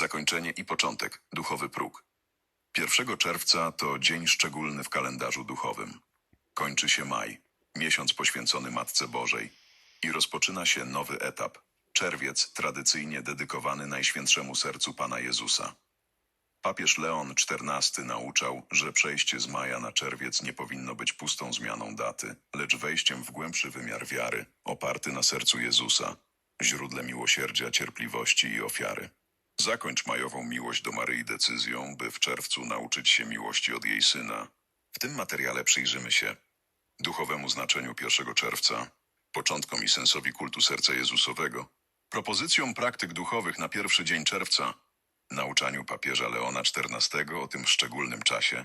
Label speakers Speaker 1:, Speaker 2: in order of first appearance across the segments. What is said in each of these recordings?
Speaker 1: Zakończenie i początek, duchowy próg. 1 czerwca to dzień szczególny w kalendarzu duchowym. Kończy się maj, miesiąc poświęcony Matce Bożej i rozpoczyna się nowy etap, czerwiec tradycyjnie dedykowany Najświętszemu Sercu Pana Jezusa. Papież Leon XIV nauczał, że przejście z maja na czerwiec nie powinno być pustą zmianą daty, lecz wejściem w głębszy wymiar wiary, oparty na sercu Jezusa, źródle miłosierdzia, cierpliwości i ofiary. Zakończ majową miłość do Maryi decyzją, by w czerwcu nauczyć się miłości od jej syna. W tym materiale przyjrzymy się duchowemu znaczeniu 1 czerwca, początkom i sensowi kultu serca Jezusowego, propozycjom praktyk duchowych na pierwszy dzień czerwca, nauczaniu papieża Leona XIV o tym szczególnym czasie,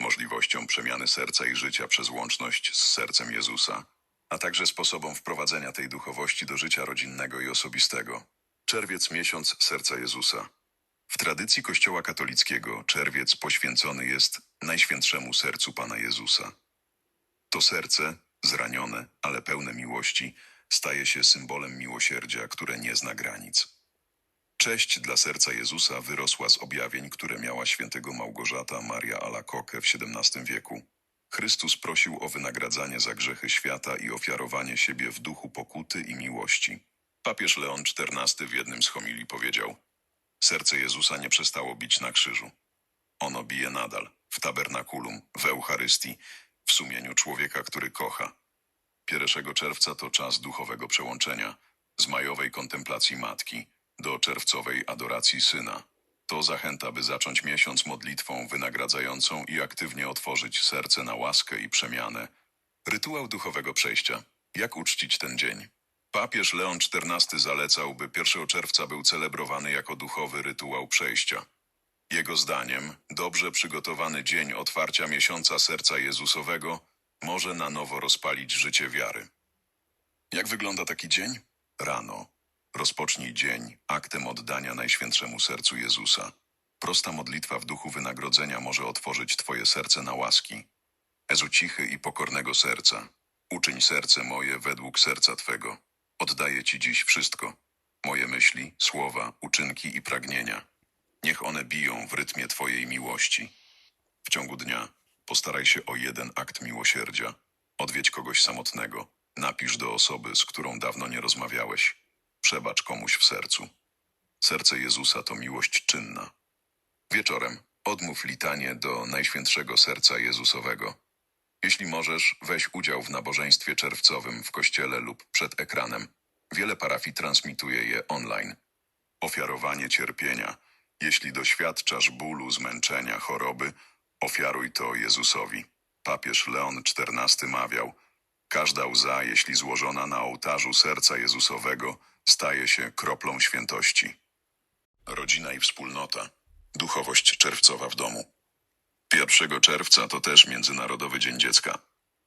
Speaker 1: możliwościom przemiany serca i życia przez łączność z sercem Jezusa, a także sposobom wprowadzenia tej duchowości do życia rodzinnego i osobistego. Czerwiec miesiąc serca Jezusa. W tradycji Kościoła katolickiego czerwiec poświęcony jest Najświętszemu Sercu Pana Jezusa. To serce, zranione, ale pełne miłości, staje się symbolem miłosierdzia, które nie zna granic. Cześć dla serca Jezusa wyrosła z objawień, które miała świętego Małgorzata Maria Alacoque w XVII wieku. Chrystus prosił o wynagradzanie za grzechy świata i ofiarowanie siebie w duchu pokuty i miłości. Papież Leon XIV w jednym z homilii powiedział: Serce Jezusa nie przestało bić na krzyżu. Ono bije nadal, w tabernakulum, w Eucharystii, w sumieniu człowieka, który kocha. 1 czerwca to czas duchowego przełączenia, z majowej kontemplacji Matki do czerwcowej adoracji Syna. To zachęta, by zacząć miesiąc modlitwą wynagradzającą i aktywnie otworzyć serce na łaskę i przemianę. Rytuał duchowego przejścia. Jak uczcić ten dzień? Papież Leon XIV zalecał, by 1 czerwca był celebrowany jako duchowy rytuał przejścia. Jego zdaniem, dobrze przygotowany dzień otwarcia miesiąca serca Jezusowego może na nowo rozpalić życie wiary. Jak wygląda taki dzień? Rano. Rozpocznij dzień aktem oddania Najświętszemu Sercu Jezusa. Prosta modlitwa w duchu wynagrodzenia może otworzyć Twoje serce na łaski. Ezu cichy i pokornego serca. Uczyń serce moje według serca Twego. Oddaję Ci dziś wszystko. Moje myśli, słowa, uczynki i pragnienia. Niech one biją w rytmie Twojej miłości. W ciągu dnia postaraj się o jeden akt miłosierdzia. Odwiedź kogoś samotnego. Napisz do osoby, z którą dawno nie rozmawiałeś. Przebacz komuś w sercu. Serce Jezusa to miłość czynna. Wieczorem odmów litanie do Najświętszego Serca Jezusowego. Jeśli możesz, weź udział w nabożeństwie czerwcowym w kościele lub przed ekranem. Wiele parafii transmituje je online. Ofiarowanie cierpienia. Jeśli doświadczasz bólu, zmęczenia, choroby, ofiaruj to Jezusowi. Papież Leon XIV mawiał: Każda łza, jeśli złożona na ołtarzu serca Jezusowego, staje się kroplą świętości. Rodzina i wspólnota. Duchowość czerwcowa w domu. 1 czerwca to też Międzynarodowy Dzień Dziecka.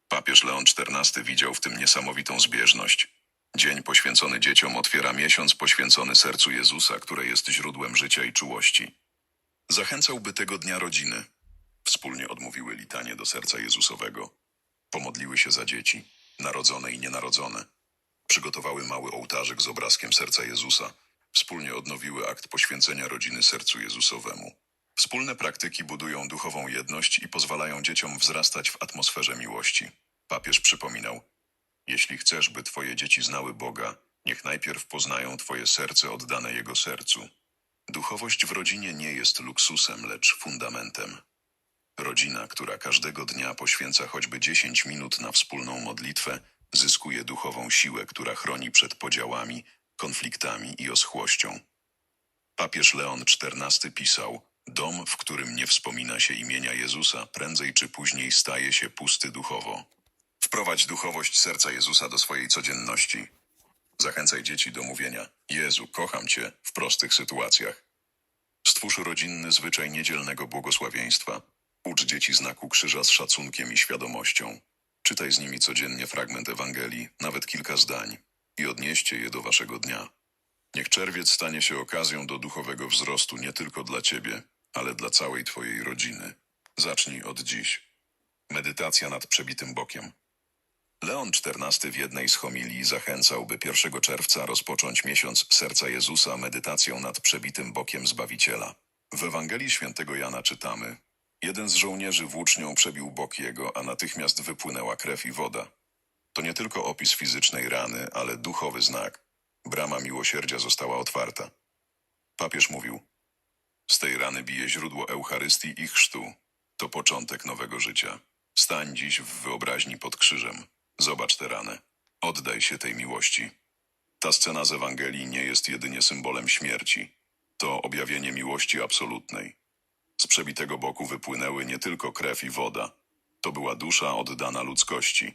Speaker 1: Papież Leon XIV widział w tym niesamowitą zbieżność. Dzień poświęcony dzieciom otwiera miesiąc poświęcony sercu Jezusa, które jest źródłem życia i czułości. Zachęcałby tego dnia rodziny. Wspólnie odmówiły litanie do serca Jezusowego. Pomodliły się za dzieci, narodzone i nienarodzone. Przygotowały mały ołtarzyk z obrazkiem serca Jezusa. Wspólnie odnowiły akt poświęcenia rodziny sercu Jezusowemu. Wspólne praktyki budują duchową jedność i pozwalają dzieciom wzrastać w atmosferze miłości. Papież przypominał: Jeśli chcesz, by Twoje dzieci znały Boga, niech najpierw poznają Twoje serce oddane Jego sercu. Duchowość w rodzinie nie jest luksusem, lecz fundamentem. Rodzina, która każdego dnia poświęca choćby 10 minut na wspólną modlitwę, zyskuje duchową siłę, która chroni przed podziałami, konfliktami i oschłością. Papież Leon XIV pisał: Dom, w którym nie wspomina się imienia Jezusa, prędzej czy później staje się pusty duchowo. Wprowadź duchowość serca Jezusa do swojej codzienności. Zachęcaj dzieci do mówienia: Jezu, kocham Cię w prostych sytuacjach. Stwórz rodzinny zwyczaj niedzielnego błogosławieństwa. Ucz dzieci znaku krzyża z szacunkiem i świadomością. Czytaj z nimi codziennie fragment Ewangelii, nawet kilka zdań, i odnieście je do waszego dnia. Niech czerwiec stanie się okazją do duchowego wzrostu nie tylko dla ciebie, ale dla całej twojej rodziny. Zacznij od dziś. Medytacja nad przebitym bokiem. Leon XIV w jednej z homilii zachęcał, by 1 czerwca rozpocząć miesiąc Serca Jezusa medytacją nad przebitym bokiem Zbawiciela. W Ewangelii świętego Jana czytamy Jeden z żołnierzy włócznią przebił bok jego, a natychmiast wypłynęła krew i woda. To nie tylko opis fizycznej rany, ale duchowy znak. Brama miłosierdzia została otwarta. Papież mówił, z tej rany bije źródło Eucharystii i chrztu. To początek nowego życia. Stań dziś w wyobraźni pod krzyżem. Zobacz tę ranę. Oddaj się tej miłości. Ta scena z Ewangelii nie jest jedynie symbolem śmierci. To objawienie miłości absolutnej. Z przebitego boku wypłynęły nie tylko krew i woda. To była dusza oddana ludzkości.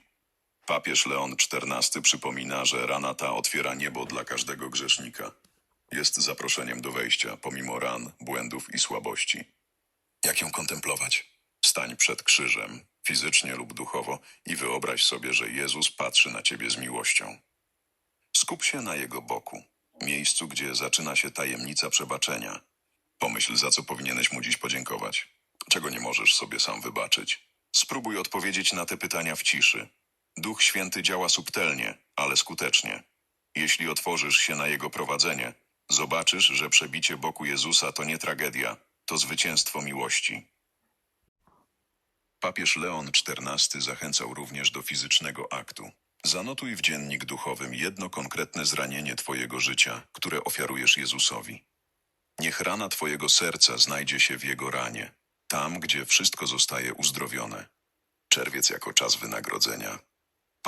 Speaker 1: Papież Leon XIV przypomina, że rana ta otwiera niebo dla każdego grzesznika. Jest zaproszeniem do wejścia, pomimo ran, błędów i słabości. Jak ją kontemplować? Stań przed krzyżem, fizycznie lub duchowo, i wyobraź sobie, że Jezus patrzy na ciebie z miłością. Skup się na jego boku, miejscu, gdzie zaczyna się tajemnica przebaczenia. Pomyśl, za co powinieneś mu dziś podziękować, czego nie możesz sobie sam wybaczyć. Spróbuj odpowiedzieć na te pytania w ciszy. Duch Święty działa subtelnie, ale skutecznie. Jeśli otworzysz się na jego prowadzenie, zobaczysz, że przebicie boku Jezusa to nie tragedia, to zwycięstwo miłości. Papież Leon XIV zachęcał również do fizycznego aktu. Zanotuj w dziennik duchowym jedno konkretne zranienie Twojego życia, które ofiarujesz Jezusowi. Niech rana Twojego serca znajdzie się w Jego ranie, tam, gdzie wszystko zostaje uzdrowione. Czerwiec jako czas wynagrodzenia.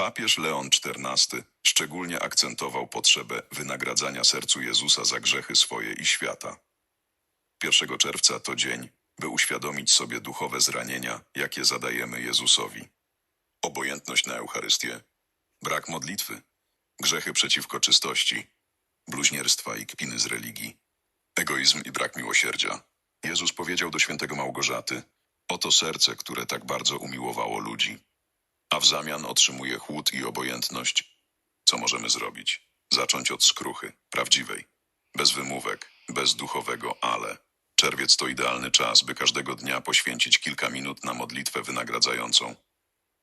Speaker 1: Papież Leon XIV szczególnie akcentował potrzebę wynagradzania sercu Jezusa za grzechy swoje i świata. 1 czerwca to dzień, by uświadomić sobie duchowe zranienia, jakie zadajemy Jezusowi. Obojętność na Eucharystię, brak modlitwy, grzechy przeciwko czystości, bluźnierstwa i kpiny z religii, egoizm i brak miłosierdzia. Jezus powiedział do świętego Małgorzaty: Oto serce, które tak bardzo umiłowało ludzi, a w zamian otrzymuje chłód i obojętność. Co możemy zrobić? Zacząć od skruchy, prawdziwej, bez wymówek, bez duchowego ale. Czerwiec to idealny czas, by każdego dnia poświęcić kilka minut na modlitwę wynagradzającą.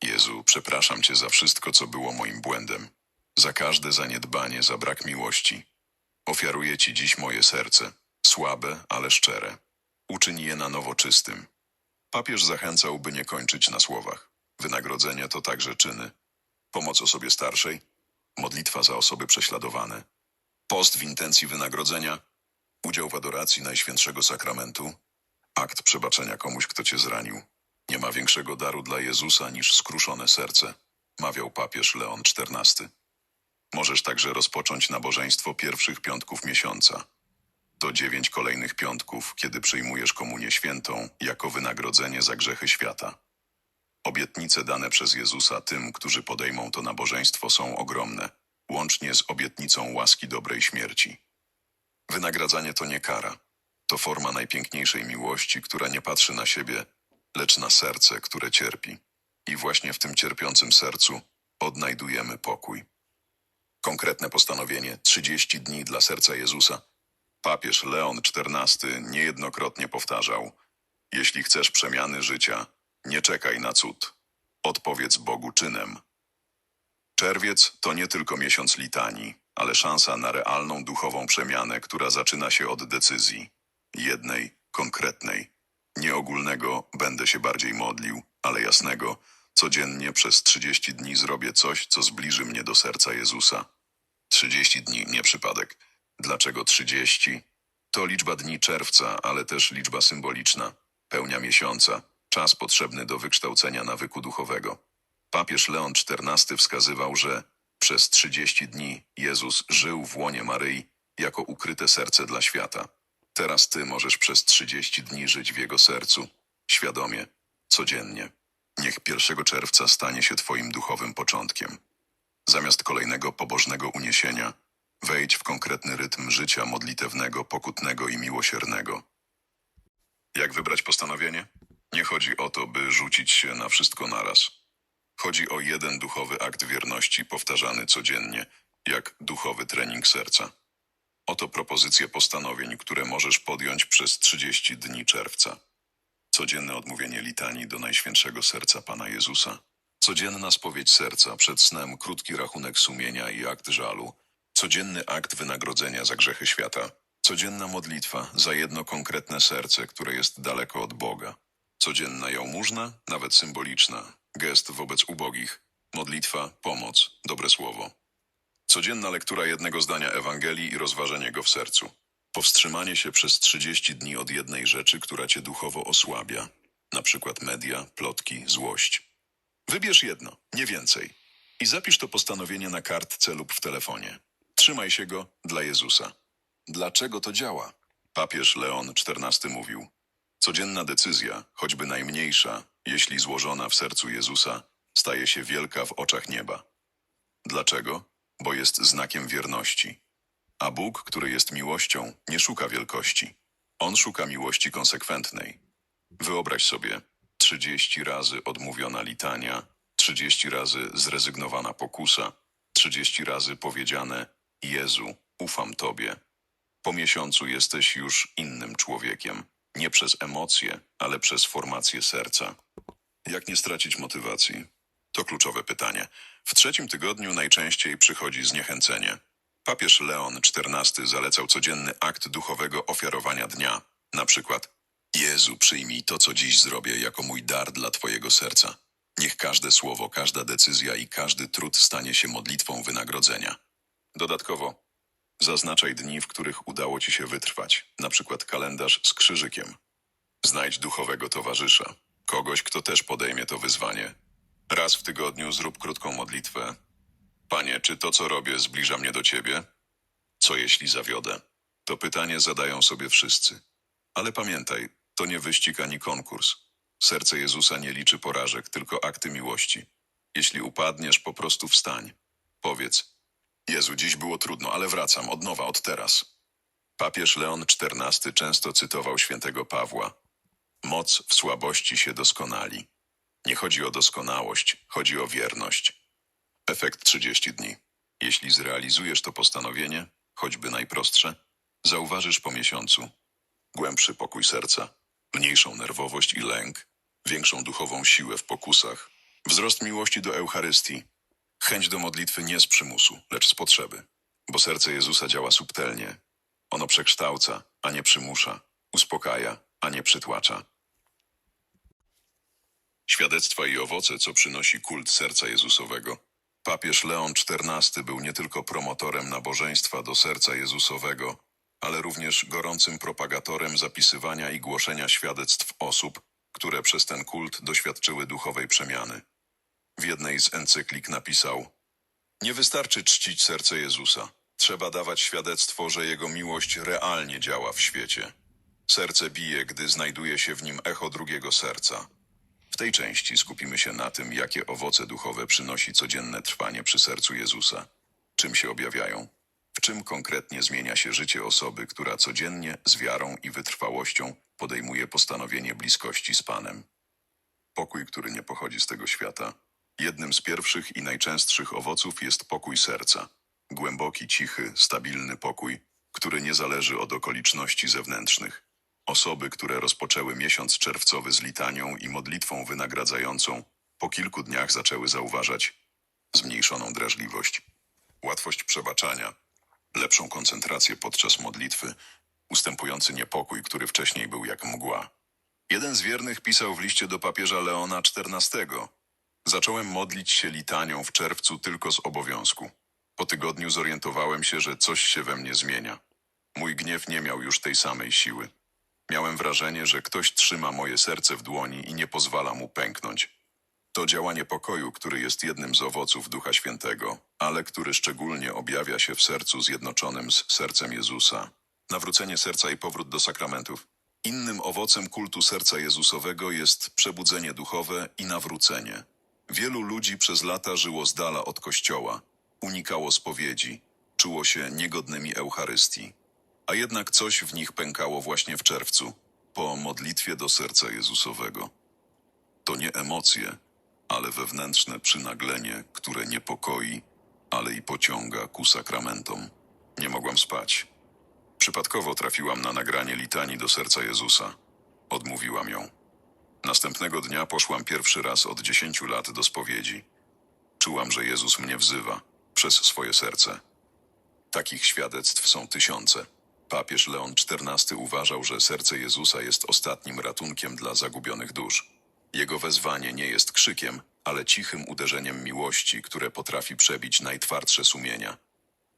Speaker 1: Jezu, przepraszam Cię za wszystko, co było moim błędem, za każde zaniedbanie, za brak miłości. Ofiaruję Ci dziś moje serce, słabe, ale szczere. Uczyń je na nowo czystym. Papież zachęcał, by nie kończyć na słowach. Wynagrodzenie to także czyny. Pomoc osobie starszej, modlitwa za osoby prześladowane, post w intencji wynagrodzenia, udział w adoracji Najświętszego Sakramentu, akt przebaczenia komuś, kto cię zranił. Nie ma większego daru dla Jezusa niż skruszone serce, mawiał papież Leon XIV. Możesz także rozpocząć nabożeństwo pierwszych piątków miesiąca. To dziewięć kolejnych piątków, kiedy przyjmujesz komunię świętą jako wynagrodzenie za grzechy świata. Obietnice dane przez Jezusa tym, którzy podejmą to nabożeństwo, są ogromne, łącznie z obietnicą łaski dobrej śmierci. Wynagradzanie to nie kara. To forma najpiękniejszej miłości, która nie patrzy na siebie, lecz na serce, które cierpi. I właśnie w tym cierpiącym sercu odnajdujemy pokój. Konkretne postanowienie 30 dni dla serca Jezusa. Papież Leon XIV niejednokrotnie powtarzał: Jeśli chcesz przemiany życia, nie czekaj na cud. Odpowiedz Bogu czynem. Czerwiec to nie tylko miesiąc litanii, ale szansa na realną duchową przemianę, która zaczyna się od decyzji. Jednej, konkretnej. Nie ogólnego będę się bardziej modlił, ale jasnego, codziennie przez 30 dni zrobię coś, co zbliży mnie do serca Jezusa. 30 dni, nie przypadek. Dlaczego 30? To liczba dni czerwca, ale też liczba symboliczna. Pełnia miesiąca, czas potrzebny do wykształcenia nawyku duchowego. Papież Leon XIV wskazywał, że przez 30 dni Jezus żył w łonie Maryi jako ukryte serce dla świata. Teraz ty możesz przez 30 dni żyć w jego sercu, świadomie, codziennie. Niech 1 czerwca stanie się twoim duchowym początkiem. Zamiast kolejnego pobożnego uniesienia, wejdź w konkretny rytm życia modlitewnego, pokutnego i miłosiernego. Jak wybrać postanowienie? Nie chodzi o to, by rzucić się na wszystko naraz. Chodzi o jeden duchowy akt wierności powtarzany codziennie, jak duchowy trening serca. Oto propozycje postanowień, które możesz podjąć przez 30 dni czerwca. Codzienne odmówienie litanii do Najświętszego Serca Pana Jezusa. Codzienna spowiedź serca, przed snem krótki rachunek sumienia i akt żalu. Codzienny akt wynagrodzenia za grzechy świata. Codzienna modlitwa za jedno konkretne serce, które jest daleko od Boga. Codzienna jałmużna, nawet symboliczna, gest wobec ubogich. Modlitwa, pomoc, dobre słowo. Codzienna lektura jednego zdania Ewangelii i rozważenie go w sercu. Powstrzymanie się przez 30 dni od jednej rzeczy, która cię duchowo osłabia. Na przykład media, plotki, złość. Wybierz jedno, nie więcej. I zapisz to postanowienie na kartce lub w telefonie. Trzymaj się go dla Jezusa. Dlaczego to działa? Papież Leon XIV mówił: Codzienna decyzja, choćby najmniejsza, jeśli złożona w sercu Jezusa, staje się wielka w oczach nieba. Dlaczego? Bo jest znakiem wierności. A Bóg, który jest miłością, nie szuka wielkości. On szuka miłości konsekwentnej. Wyobraź sobie, 30 razy odmówiona litania, 30 razy zrezygnowana pokusa, 30 razy powiedziane Jezu, ufam Tobie. Po miesiącu jesteś już innym człowiekiem, nie przez emocje, ale przez formację serca. Jak nie stracić motywacji? To kluczowe pytanie. W trzecim tygodniu najczęściej przychodzi zniechęcenie. Papież Leon XIV zalecał codzienny akt duchowego ofiarowania dnia. Na przykład Jezu, przyjmij to, co dziś zrobię, jako mój dar dla Twojego serca. Niech każde słowo, każda decyzja i każdy trud stanie się modlitwą wynagrodzenia. Dodatkowo, zaznaczaj dni, w których udało Ci się wytrwać, na przykład kalendarz z krzyżykiem. Znajdź duchowego towarzysza, kogoś, kto też podejmie to wyzwanie. Raz w tygodniu zrób krótką modlitwę. Panie, czy to, co robię, zbliża mnie do Ciebie? Co jeśli zawiodę? To pytanie zadają sobie wszyscy. Ale pamiętaj, to nie wyścig ani konkurs. Serce Jezusa nie liczy porażek, tylko akty miłości. Jeśli upadniesz, po prostu wstań. Powiedz: Jezu, dziś było trudno, ale wracam od nowa, od teraz. Papież Leon XIV często cytował świętego Pawła: Moc w słabości się doskonali. Nie chodzi o doskonałość, chodzi o wierność. Efekt 30 dni. Jeśli zrealizujesz to postanowienie, choćby najprostsze, zauważysz po miesiącu głębszy pokój serca, mniejszą nerwowość i lęk, większą duchową siłę w pokusach, wzrost miłości do Eucharystii, chęć do modlitwy nie z przymusu, lecz z potrzeby, bo serce Jezusa działa subtelnie. Ono przekształca, a nie przymusza, uspokaja, a nie przytłacza. Świadectwa i owoce, co przynosi kult serca Jezusowego. Papież Leon XIV był nie tylko promotorem nabożeństwa do serca Jezusowego, ale również gorącym propagatorem zapisywania i głoszenia świadectw osób, które przez ten kult doświadczyły duchowej przemiany. W jednej z encyklik napisał: Nie wystarczy czcić serce Jezusa, trzeba dawać świadectwo, że Jego miłość realnie działa w świecie. Serce bije, gdy znajduje się w nim echo drugiego serca. W tej części skupimy się na tym, jakie owoce duchowe przynosi codzienne trwanie przy sercu Jezusa. Czym się objawiają? W czym konkretnie zmienia się życie osoby, która codziennie z wiarą i wytrwałością podejmuje postanowienie bliskości z Panem? Pokój, który nie pochodzi z tego świata. Jednym z pierwszych i najczęstszych owoców jest pokój serca. Głęboki, cichy, stabilny pokój, który nie zależy od okoliczności zewnętrznych. Osoby, które rozpoczęły miesiąc czerwcowy z litanią i modlitwą wynagradzającą, po kilku dniach zaczęły zauważać zmniejszoną drażliwość, łatwość przebaczania, lepszą koncentrację podczas modlitwy, ustępujący niepokój, który wcześniej był jak mgła. Jeden z wiernych pisał w liście do papieża Leona XIV. Zacząłem modlić się litanią w czerwcu tylko z obowiązku. Po tygodniu zorientowałem się, że coś się we mnie zmienia. Mój gniew nie miał już tej samej siły. Miałem wrażenie, że ktoś trzyma moje serce w dłoni i nie pozwala mu pęknąć. To działanie pokoju, który jest jednym z owoców Ducha Świętego, ale który szczególnie objawia się w sercu zjednoczonym z sercem Jezusa. Nawrócenie serca i powrót do sakramentów. Innym owocem kultu serca Jezusowego jest przebudzenie duchowe i nawrócenie. Wielu ludzi przez lata żyło z dala od Kościoła, unikało spowiedzi, czuło się niegodnymi Eucharystii. A jednak coś w nich pękało właśnie w czerwcu, po modlitwie do serca Jezusowego. To nie emocje, ale wewnętrzne przynaglenie, które niepokoi, ale i pociąga ku sakramentom. Nie mogłam spać. Przypadkowo trafiłam na nagranie litanii do serca Jezusa. Odmówiłam ją. Następnego dnia poszłam pierwszy raz od dziesięciu lat do spowiedzi. Czułam, że Jezus mnie wzywa przez swoje serce. Takich świadectw są tysiące. Papież Leon XIV uważał, że serce Jezusa jest ostatnim ratunkiem dla zagubionych dusz. Jego wezwanie nie jest krzykiem, ale cichym uderzeniem miłości, które potrafi przebić najtwardsze sumienia.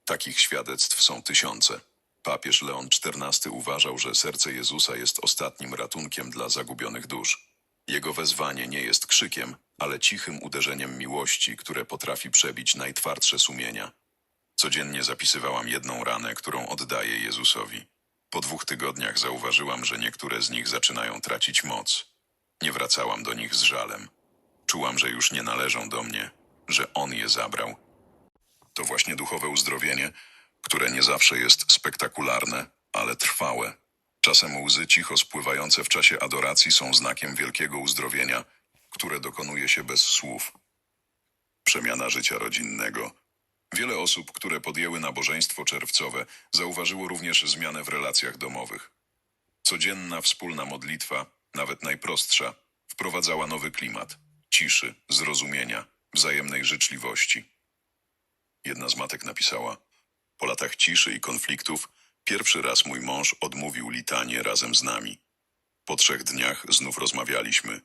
Speaker 1: Takich świadectw są tysiące. Papież Leon XIV uważał, że serce Jezusa jest ostatnim ratunkiem dla zagubionych dusz. Jego wezwanie nie jest krzykiem, ale cichym uderzeniem miłości, które potrafi przebić najtwardsze sumienia. Codziennie zapisywałam jedną ranę, którą oddaję Jezusowi. Po dwóch tygodniach zauważyłam, że niektóre z nich zaczynają tracić moc. Nie wracałam do nich z żalem. Czułam, że już nie należą do mnie, że On je zabrał. To właśnie duchowe uzdrowienie, które nie zawsze jest spektakularne, ale trwałe. Czasem łzy cicho spływające w czasie adoracji są znakiem wielkiego uzdrowienia, które dokonuje się bez słów. Przemiana życia rodzinnego. Wiele osób, które podjęły nabożeństwo czerwcowe, zauważyło również zmianę w relacjach domowych. Codzienna wspólna modlitwa, nawet najprostsza, wprowadzała nowy klimat ciszy, zrozumienia, wzajemnej życzliwości. Jedna z matek napisała: Po latach ciszy i konfliktów, pierwszy raz mój mąż odmówił litanie razem z nami. Po trzech dniach znów rozmawialiśmy.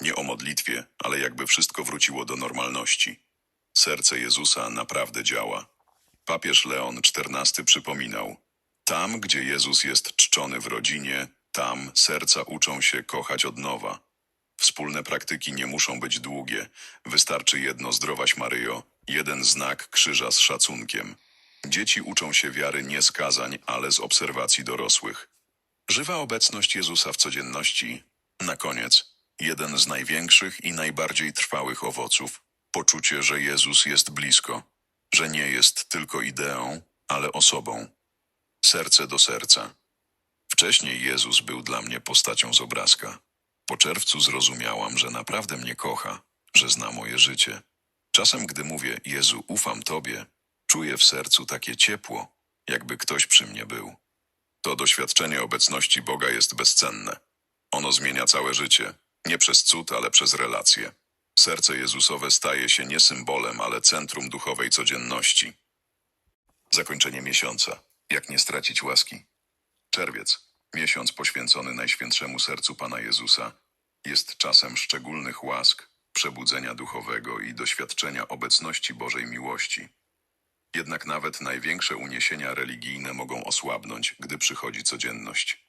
Speaker 1: Nie o modlitwie, ale jakby wszystko wróciło do normalności. Serce Jezusa naprawdę działa. Papież Leon XIV przypominał: Tam, gdzie Jezus jest czczony w rodzinie, tam serca uczą się kochać od nowa. Wspólne praktyki nie muszą być długie. Wystarczy jedno zdrowaś Maryjo, jeden znak krzyża z szacunkiem. Dzieci uczą się wiary nie z kazań, ale z obserwacji dorosłych. Żywa obecność Jezusa w codzienności. Na koniec, jeden z największych i najbardziej trwałych owoców poczucie, że Jezus jest blisko, że nie jest tylko ideą, ale osobą. Serce do serca. Wcześniej Jezus był dla mnie postacią z obrazka. Po czerwcu zrozumiałam, że naprawdę mnie kocha, że zna moje życie. Czasem, gdy mówię Jezu, ufam Tobie, czuję w sercu takie ciepło, jakby ktoś przy mnie był. To doświadczenie obecności Boga jest bezcenne. Ono zmienia całe życie, nie przez cud, ale przez relacje. Serce Jezusowe staje się nie symbolem, ale centrum duchowej codzienności. Zakończenie miesiąca. Jak nie stracić łaski? Czerwiec, miesiąc poświęcony Najświętszemu Sercu Pana Jezusa, jest czasem szczególnych łask, przebudzenia duchowego i doświadczenia obecności Bożej miłości. Jednak nawet największe uniesienia religijne mogą osłabnąć, gdy przychodzi codzienność.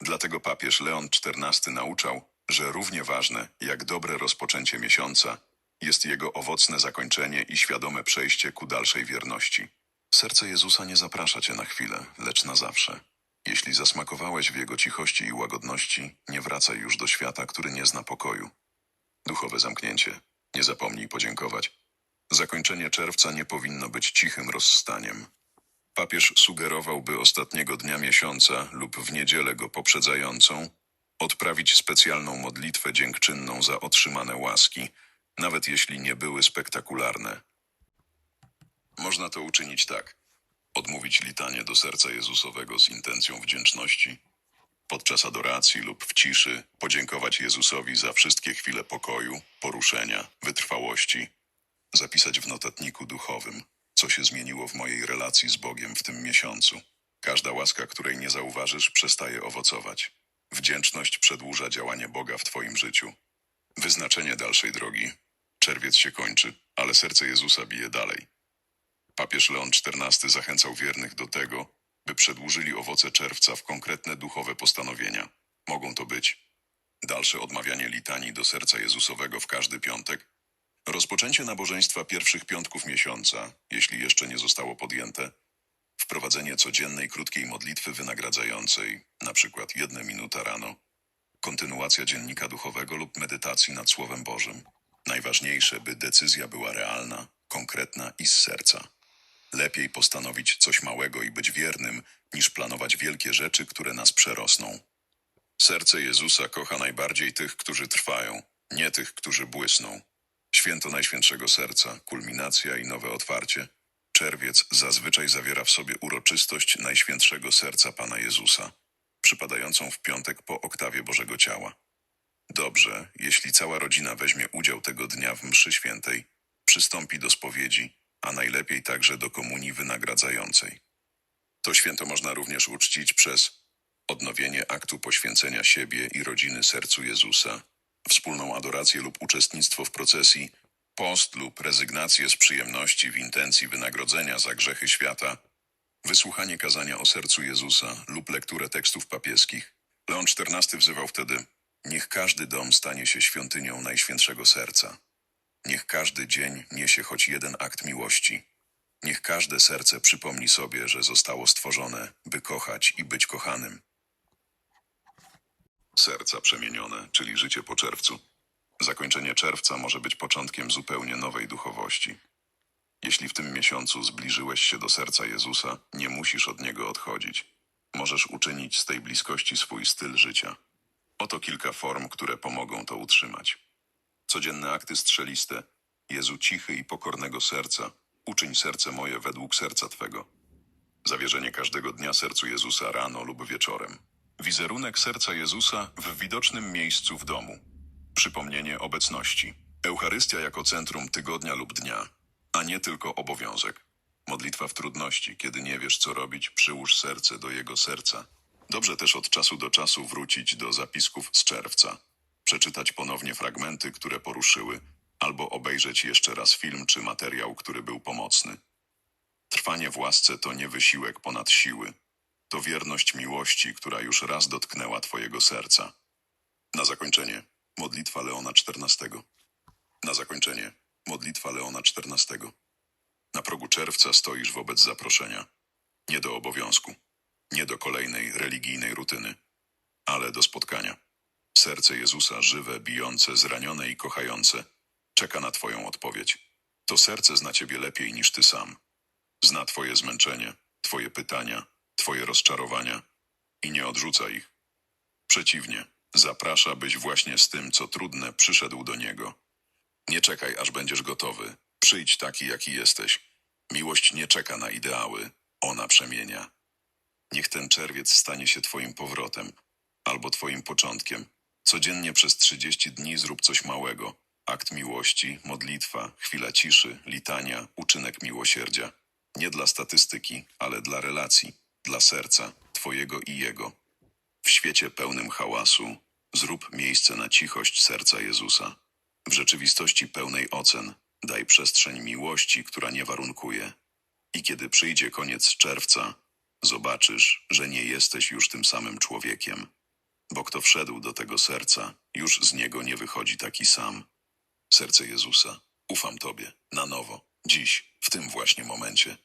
Speaker 1: Dlatego papież Leon XIV nauczał, że równie ważne jak dobre rozpoczęcie miesiąca jest jego owocne zakończenie i świadome przejście ku dalszej wierności. Serce Jezusa nie zaprasza cię na chwilę, lecz na zawsze. Jeśli zasmakowałeś w jego cichości i łagodności, nie wracaj już do świata, który nie zna pokoju. Duchowe zamknięcie. Nie zapomnij podziękować. Zakończenie czerwca nie powinno być cichym rozstaniem. Papież sugerował, by ostatniego dnia miesiąca lub w niedzielę go poprzedzającą odprawić specjalną modlitwę dziękczynną za otrzymane łaski, nawet jeśli nie były spektakularne. Można to uczynić tak: odmówić litanie do serca Jezusowego z intencją wdzięczności, podczas adoracji lub w ciszy podziękować Jezusowi za wszystkie chwile pokoju, poruszenia, wytrwałości, zapisać w notatniku duchowym, co się zmieniło w mojej relacji z Bogiem w tym miesiącu. Każda łaska, której nie zauważysz, przestaje owocować. Wdzięczność przedłuża działanie Boga w Twoim życiu. Wyznaczenie dalszej drogi. Czerwiec się kończy, ale serce Jezusa bije dalej. Papież Leon XIV zachęcał wiernych do tego, by przedłużyli owoce czerwca w konkretne duchowe postanowienia. Mogą to być dalsze odmawianie litanii do serca Jezusowego w każdy piątek, rozpoczęcie nabożeństwa pierwszych piątków miesiąca, jeśli jeszcze nie zostało podjęte, wprowadzenie codziennej krótkiej modlitwy wynagradzającej, na przykład jedna minuta rano, kontynuacja dziennika duchowego lub medytacji nad Słowem Bożym. Najważniejsze, by decyzja była realna, konkretna i z serca. Lepiej postanowić coś małego i być wiernym, niż planować wielkie rzeczy, które nas przerosną. Serce Jezusa kocha najbardziej tych, którzy trwają, nie tych, którzy błysną. Święto Najświętszego Serca, kulminacja i nowe otwarcie. Czerwiec zazwyczaj zawiera w sobie uroczystość Najświętszego Serca Pana Jezusa, przypadającą w piątek po oktawie Bożego Ciała. Dobrze, jeśli cała rodzina weźmie udział tego dnia w mszy świętej, przystąpi do spowiedzi, a najlepiej także do komunii wynagradzającej. To święto można również uczcić przez odnowienie aktu poświęcenia siebie i rodziny sercu Jezusa, wspólną adorację lub uczestnictwo w procesji, post lub rezygnację z przyjemności w intencji wynagrodzenia za grzechy świata, wysłuchanie kazania o sercu Jezusa lub lekturę tekstów papieskich. Leon XIV wzywał wtedy: Niech każdy dom stanie się świątynią Najświętszego Serca. Niech każdy dzień niesie choć jeden akt miłości. Niech każde serce przypomni sobie, że zostało stworzone, by kochać i być kochanym. Serca przemienione, czyli życie po czerwcu. Zakończenie czerwca może być początkiem zupełnie nowej duchowości. Jeśli w tym miesiącu zbliżyłeś się do serca Jezusa, nie musisz od niego odchodzić. Możesz uczynić z tej bliskości swój styl życia. Oto kilka form, które pomogą to utrzymać. Codzienne akty strzeliste. Jezu cichy i pokornego serca, uczyń serce moje według serca Twego. Zawierzenie każdego dnia sercu Jezusa rano lub wieczorem. Wizerunek serca Jezusa w widocznym miejscu w domu. Przypomnienie obecności. Eucharystia jako centrum tygodnia lub dnia, a nie tylko obowiązek. Modlitwa w trudności, kiedy nie wiesz co robić, przyłóż serce do jego serca. Dobrze też od czasu do czasu wrócić do zapisków z czerwca, przeczytać ponownie fragmenty, które poruszyły, albo obejrzeć jeszcze raz film czy materiał, który był pomocny. Trwanie w łasce to nie wysiłek ponad siły, to wierność miłości, która już raz dotknęła Twojego serca. Na zakończenie, modlitwa Leona XIV. Na zakończenie, modlitwa Leona XIV. Na progu czerwca stoisz wobec zaproszenia. Nie do obowiązku, nie do kolejnej religijnej rutyny, ale do spotkania. Serce Jezusa, żywe, bijące, zranione i kochające, czeka na Twoją odpowiedź. To serce zna Ciebie lepiej niż Ty sam. Zna Twoje zmęczenie, Twoje pytania, Twoje rozczarowania i nie odrzuca ich. Przeciwnie, zaprasza, byś właśnie z tym, co trudne, przyszedł do Niego. Nie czekaj, aż będziesz gotowy. Przyjdź taki, jaki jesteś. Miłość nie czeka na ideały, ona przemienia. Niech ten czerwiec stanie się Twoim powrotem, albo Twoim początkiem. Codziennie przez 30 dni zrób coś małego. Akt miłości, modlitwa, chwila ciszy, litania, uczynek miłosierdzia. Nie dla statystyki, ale dla relacji, dla serca, Twojego i Jego. W świecie pełnym hałasu zrób miejsce na cichość serca Jezusa. W rzeczywistości pełnej ocen daj przestrzeń miłości, która nie warunkuje. I kiedy przyjdzie koniec czerwca, zobaczysz, że nie jesteś już tym samym człowiekiem. Bo kto wszedł do tego serca, już z niego nie wychodzi taki sam. Serce Jezusa, ufam Tobie, na nowo, dziś, w tym właśnie momencie.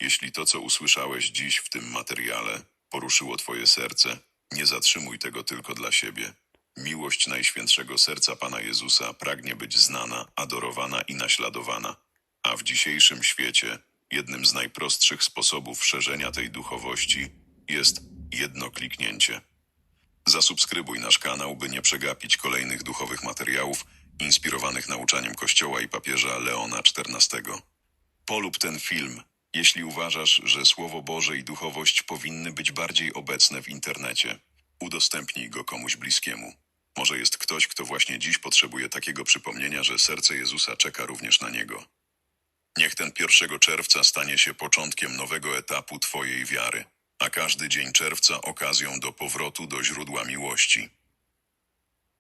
Speaker 1: Jeśli to, co usłyszałeś dziś w tym materiale, poruszyło Twoje serce, nie zatrzymuj tego tylko dla siebie. Miłość Najświętszego Serca Pana Jezusa pragnie być znana, adorowana i naśladowana. A w dzisiejszym świecie jednym z najprostszych sposobów szerzenia tej duchowości jest jedno kliknięcie. Zasubskrybuj nasz kanał, by nie przegapić kolejnych duchowych materiałów inspirowanych nauczaniem Kościoła i papieża Leona XIV. Polub ten film, jeśli uważasz, że Słowo Boże i duchowość powinny być bardziej obecne w internecie. Udostępnij go komuś bliskiemu. Może jest ktoś, kto właśnie dziś potrzebuje takiego przypomnienia, że serce Jezusa czeka również na niego. Niech ten 1 czerwca stanie się początkiem nowego etapu Twojej wiary, a każdy dzień czerwca okazją do powrotu do źródła miłości.